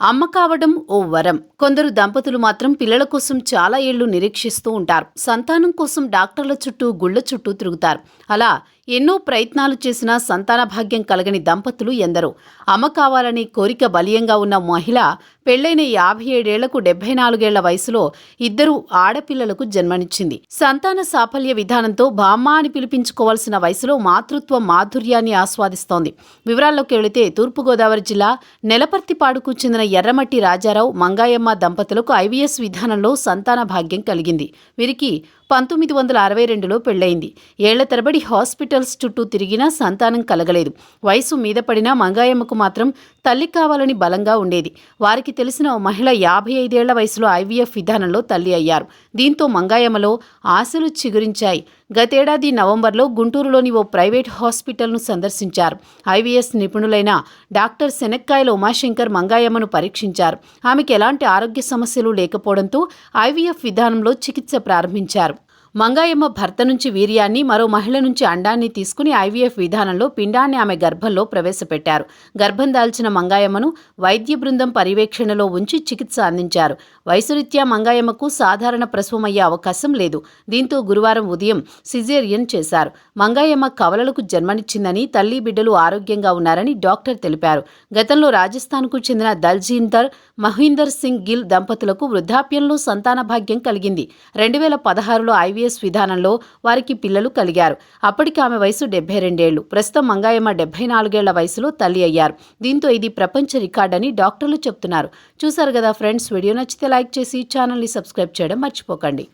అమ్మ కావడం ఓ వరం. కొందరు దంపతులు మాత్రం పిల్లల కోసం చాలా ఏళ్ళు నిరీక్షిస్తూ ఉంటారు. సంతానం కోసం డాక్టర్ల చుట్టూ గుళ్ళ చుట్టూ తిరుగుతారు. అలా ఎన్నో ప్రయత్నాలు చేసినా సంతాన భాగ్యం కలగని దంపతులు ఎందరో. అమ్మ కావాలని కోరిక బలీయంగా ఉన్న మహిళ పెళ్ళైన యాభై ఏడేళ్ళకు డెబ్బై నాలుగేళ్ళ వయసులో ఇద్దరు ఆడపిల్లలకు జన్మనిచ్చింది. సంతాన సాఫల్య విధానంతో బామ్మ అని పిలిపించుకోవాల్సిన వయసులో మాతృత్వ మాధుర్యాన్ని ఆస్వాదిస్తోంది. వివరాల్లోకి వెళితే తూర్పుగోదావరి జిల్లా నెలపర్తిపాడుకు చెందిన ఎర్రమట్టి రాజారావు మంగాయమ్మ దంపతులకు ఐవీఎస్ విధానంలో సంతాన భాగ్యం కలిగింది. వీరికి పంతొమ్మిది వందల అరవై రెండులో పెళ్ళైంది ఏళ్ళ తరబడి హాస్పిటల్స్ చుట్టూ తిరిగినా సంతానం కలగలేదు. వయసు మీద పడినా మంగాయమ్మకు మాత్రం తల్లి కావాలని బలంగా ఉండేది. వారికి తెలిసిన ఓ మహిళ యాభై ఐదేళ్ళ వయసులో ఐవీఎఫ్ విధానంలో తల్లి అయ్యారు. దీంతో మంగాయమ్మలో ఆశలు చిగురించాయి. గతేడాది నవంబర్లో గుంటూరులోని ఓ ప్రైవేట్ హాస్పిటల్ను సందర్శించారు. ఐవీఎస్ నిపుణులైన డాక్టర్ శనక్కాయల ఉమాశంకర్ మంగాయమ్మను పరీక్షించారు. ఆమెకు ఎలాంటి ఆరోగ్య సమస్యలు లేకపోవడంతో ఐవీఎఫ్ విధానంలో చికిత్స ప్రారంభించారు. మంగాయమ్మ భర్త నుంచి వీర్యాన్ని మరో మహిళ నుంచి అండాన్ని తీసుకుని ఐవీఎఫ్ విధానంలో పిండాన్ని ఆమె గర్భంలో ప్రవేశపెట్టారు. గర్భం దాల్చిన మంగాయమ్మను వైద్య బృందం పర్యవేక్షణలో ఉంచి చికిత్స అందించారు. వయసురీత్యా మంగాయమ్మకు సాధారణ ప్రసవమయ్యే అవకాశం లేదు. దీంతో గురువారం ఉదయం సిజేరియన్ చేశారు. మంగాయమ్మ కవలలకు జన్మనిచ్చిందని తల్లి బిడ్డలు ఆరోగ్యంగా ఉన్నారని డాక్టర్ తెలిపారు. గతంలో రాజస్థాన్కు చెందిన దల్జీందర్ మహీందర్ సింగ్ గిల్ దంపతులకు వృద్ధాప్యంలో సంతాన భాగ్యం కలిగింది. రెండు వేల పదహారులో ఐవీఎస్ విధానంలో వారికి పిల్లలు కలిగారు. అప్పటికి ఆమె వయసు డెబ్బై రెండేళ్ళు. ప్రస్తుతం మంగాయమ్మ డెబ్బై నాలుగేళ్ళ వయసులో తల్లి అయ్యారు. దీంతో ఇది ప్రపంచ రికార్డ్ అని డాక్టర్లు చెప్తున్నారు. చూశారు కదా ఫ్రెండ్స్ వీడియో నచ్చితే లైక్ చేసి ఛానల్ని సబ్స్క్రైబ్ చేయడం మర్చిపోకండి.